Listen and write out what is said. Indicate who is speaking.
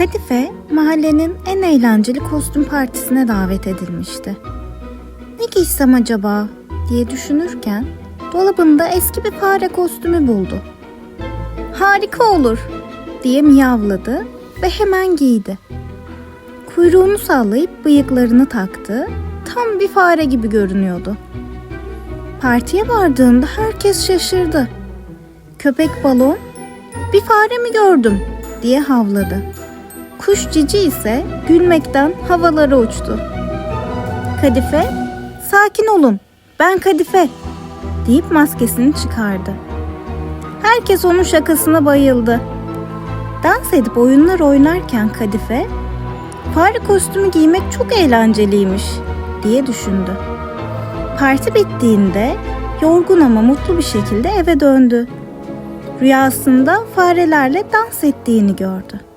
Speaker 1: Kadife mahallenin en eğlenceli kostüm partisine davet edilmişti. Ne giysem acaba diye düşünürken dolabında eski bir fare kostümü buldu. Harika olur diye miyavladı ve hemen giydi. Kuyruğunu sallayıp bıyıklarını taktı. Tam bir fare gibi görünüyordu. Partiye vardığında herkes şaşırdı. Köpek balon, bir fare mi gördüm diye havladı. Kuş cici ise gülmekten havalara uçtu. Kadife, sakin olun, ben Kadife deyip maskesini çıkardı. Herkes onun şakasına bayıldı. Dans edip oyunlar oynarken Kadife, fare kostümü giymek çok eğlenceliymiş diye düşündü. Parti bittiğinde yorgun ama mutlu bir şekilde eve döndü. Rüyasında farelerle dans ettiğini gördü.